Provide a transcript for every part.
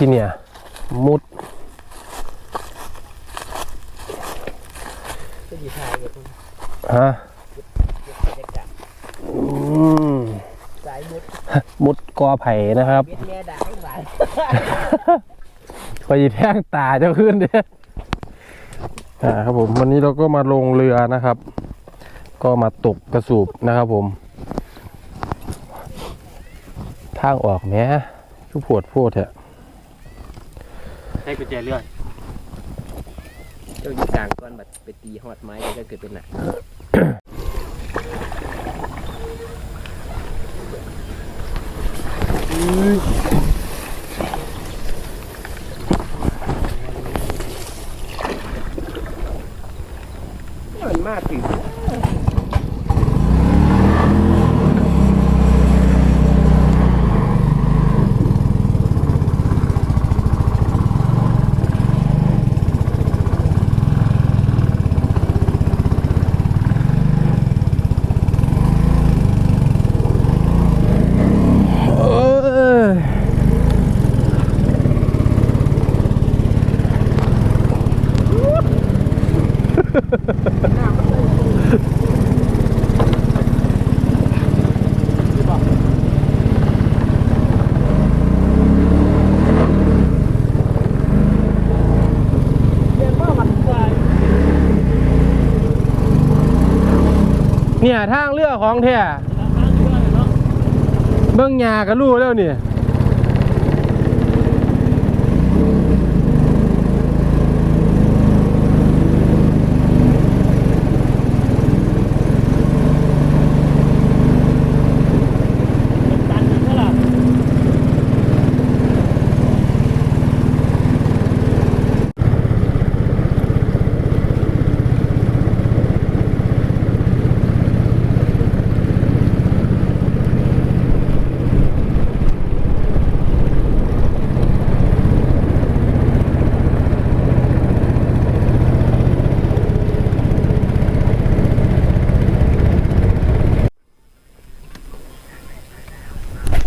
ที่เนี่ย มุดก็อยู่ท้ายอยู่ตรงฮะบรรยากาศอืมสายมุดมุดกอไผ่นะครับเบ็ดแม่ด่าให้หวานคอยแท่งตาเจะขึ้นเด้อ่าครับผมวันนี้เราก็มาลงเรือนะครับ ก็มาตกกระสูบนะครับผม ทางออกแหม้ทุกปวดโพดแท้ให้กุญแจเลื่อนเจ้าอยู่กลางก่อนบัดไปตีฮอดไม้ก็เกิดเป็นหนักมั เนี่ยทางเรือของแท้เบิ่งหยาก็รู้แล้วเนี่ย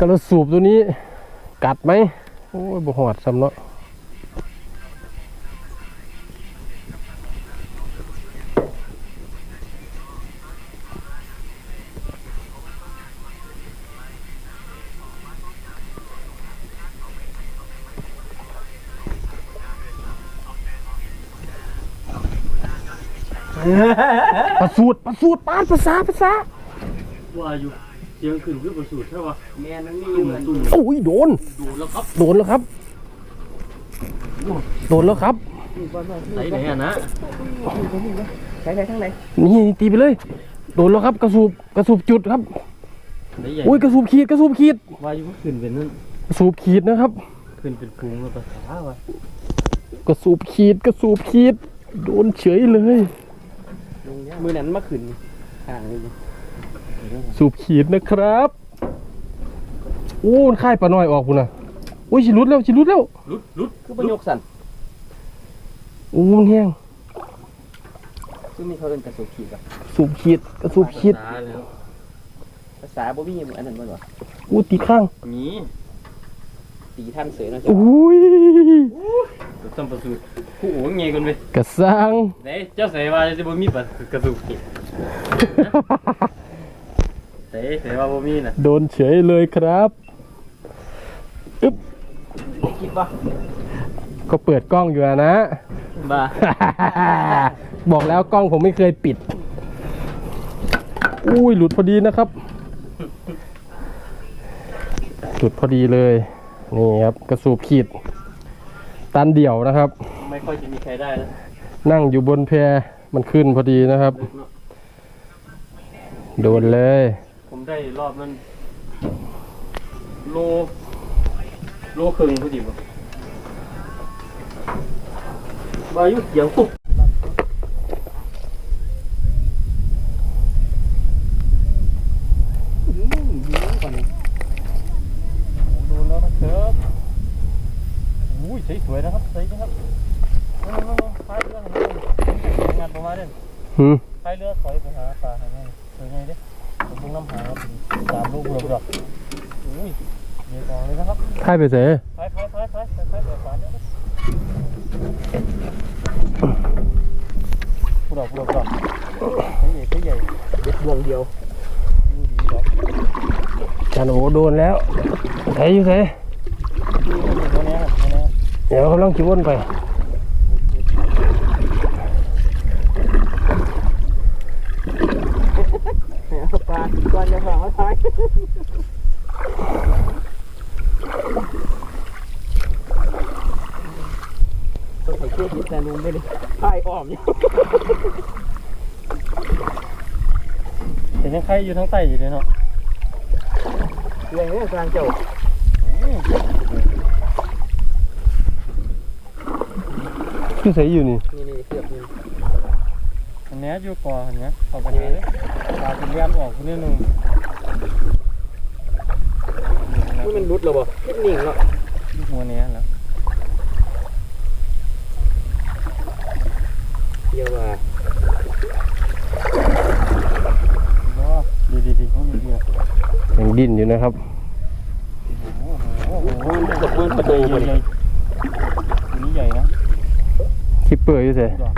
กระสูบตัวนี้กัดไหมโอ้ยบ่หอดสำเนาะประสูดประสูดปานภาษาภาษาว่าอยู่ เสียงขึ้นคือประสูตรใช่ปะแม่นั่นนี่ตุ่มเหมือนตุ่มโอ้ยโดน ดูแล้วครับโดนแล้วครับ โดนแล้วครับ ไหนไหนอะนะใช้ใช้ทั้งไหนนี่ตีไปเลย โดนแล้วครับ กระสูบกระสูบจุดครับไหนใหญ่อุ้ยกระสูบขีดกระสูบขีดว่าอยู่ขึ้นเป็นนั่นกระสูบขีดนะครับ ขึ้นเป็นฟูงแล้วภาษาวะกระสูบขีดกระสูบขีด โดนเฉยเลยมือนั้นมาขึ้นห่างนี่ สูบขีดนะครับโอ้มันค่ายปลาน้อยออกพุ่นนะอุ้ยชิลุดแล้วชิลุดแล้วลุดลุดคือประโยคสั่นโอ้มันแห้งซึ่งมีเขาเป็นกระสุนขีดกับสูบขีดกระสูบขีดภาษาแล้วภาษาบ่มีอันนั้นบ่หรออู้ตีข้างมีตีท่านเสือนะจ๊ะอุ้ยต้องประสูตรผู้โอ๋ไงกันไปกระซังไหนเจ้าใส่ว่าจะบ่มีปัสกระสูบกิ นใส่ใส่ว่าบ่มีน่ะโดนเฉยเลยครับอึ๊บคิดว่าก็เปิดกล้องอยู่อะนะบ้าบอกแล้วกล้องผมไม่เคยปิด อุ้ยหลุดพอดีนะครับ หลุดพอดีเลย นี่ครับกระสูบขีด ตันเดี่ยวนะครับ ไม่ค่อยจะมีใครได้นะนั่งอยู่บนแพมันขึ้นพอดีนะครับ โดนเลย ผมได้รอบนั้นโล โลครึ่งพอดีบ่บายุเสียงปุ๊บโดนแล้วนะครับอุ้ยใสสวยนะครับใสนะครับเอาๆๆพายเรือให้มันงานประมาณนี้หืมพายเรือถอยไปหาปลาให้มันสวยไงดิ ผมพุ่งน้ำหาครับสามลูกหลบๆอุ้ยเดี๋ยวกองเลยนะครับให้ไปเสไปไปไปไปไปไปเดี๋ยวฝาเดี๋ยวพูดออกพูดอกพูดอกใหญ่ใหญ่เด็ดบวงเดียวดูดีหรอกจานโอโดนแล้วใส่อยู่เสตัวนี้ครับตัวนี้เดี๋ยวกำลังขี่วนไปลาก่ อนจะฝากมาทายต้องใส่เครื่องยึดแต่ลุงไม่ได้พายอ้อมเนี่ยเห็นยังใครอยู่ทั้งใต้อยู่เลยเนาะเรื่องนี้กลางเจ้าคือใส่อยู่นี่นี่นี่เสือกนี่อันนี้อยู่ก่อนอันนี้เอาไปเลยปลาเป็นเลี้ยนออกคนนี้หนึ่ งนี่มันรุดแล้วบ่คิดนิ่งเนาะลูกหัวเนี้ยแล้วเดี๋ยวว่าดีดีดีเขาดีดียังดิ้นอยู่นะครับโอ้โหโอ้ยตกเบิ้งประตูใหพอญ่ดีใหญ่ตัวนี้ใหญ่นะคิปเปอร์อยู่เสดูดอก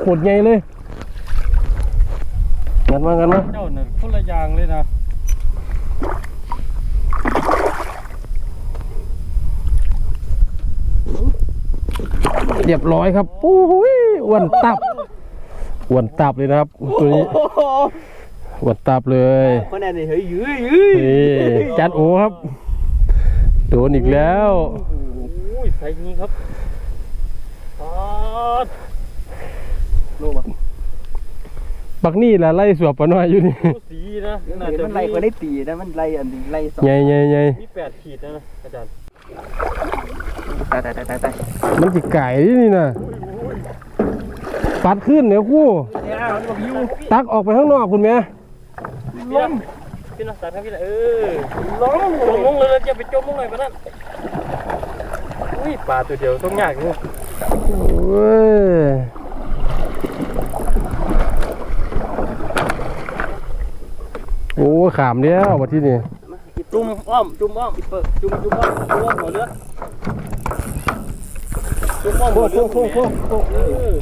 โคตรใหญ่เลยงันมางันมาเจ้าเนี่ยคนละอย่างเลยนะเรียบร้อยครับปู้หูยอ้วนตับอ้วนตับเลยนะครับตัวนี้อ้วนตับเลยคนนั้นนี่เฮ้ยยื้อยื้อนี่จัดโอครับโดนอีกแล้วโอ้ยใส่นี้ครับ ปอดโลบ่บักนี่แหละไล่สวบปะน้อยอยู่นี่ดูสีนะเห็นน่าจะมันไล่ก็ได้ตีนะมันไล่อันนี้ไล่สองใหญ่ใหญ่ใหญ่มีแปดขีดนะนะอาจารย์ตายตายตายตายตายมันจิไก่นี่นะปัดขึ้นเดี๋ยวคู่เนี่ยมันบอกยูตักออกไปข้างนอกคุณแม่ล้มพี่นักสารครับพี่นะเออล้มจมลงเลยจะไปจมลงเลยปะนั่นอุ้ยปลาตัวเดียวต้องยากนี่ เว้ยโอ้ขามแล้วมาที่นี่จุ่มอ้อมจุ่มอ้อมเปิดจุ่มจุ่มอ้อมจุ่มอ้อมหัวเรือจุ่มอ้อมหัวเรือโค้งโค้งโค้งเออ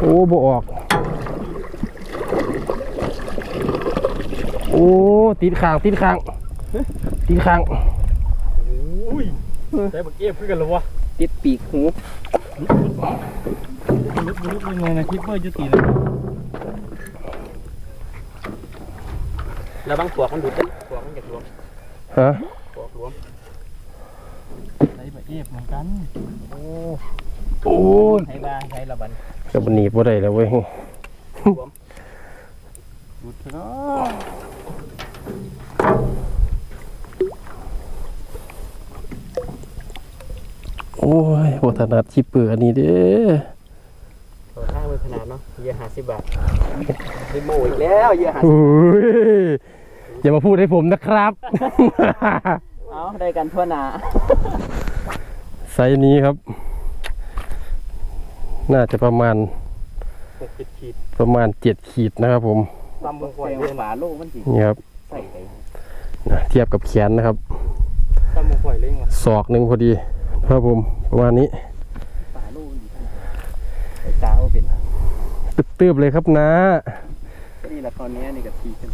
โอ้บ่ออก โอ้ติดขางติดขาง ติดขางอุ้ยใส่บักเอฟขึ้นกันแล้ววะติดปีกหูลุกลุกยังไงนะคิปเปอร์ยุติเลยแล้วบางปวกมันดูดเด้ปวกมันอยากรวมฮะปวกรวมใส่บักเอฟเหมือนกัน โอ้โอ้ยให้บ้าให้ละบันกับหนีบบ่ได้แล้วเว้ยดูดเถอะเนาะ โอ้ยบ่ถนัดชิเปืออันนี้เด้อตัวข้ามือขนาดเนาะเยอะห้าสิบบาทซื้โมอีกแล้วเยอะห้าอย่ามาพูดให้ผมนะครับ เอาได้กันทั่วหนาไซนี้ครับ น่าจะประมาณประมาณเจ็ดขีดนะครับผมตำบงควายเรื่องหมาโลกมันสินี่ครับเทียบกับแขนนะครับตั้งมือข่อยเล่งว่ะศอกหนึ่งพอดี ครับผมประมาณนี้ป่าโลกมันสิไอ้ตาเอาเป็นตืบๆเลยครับนะนี่ละตอนนี้นี่กับทีกัน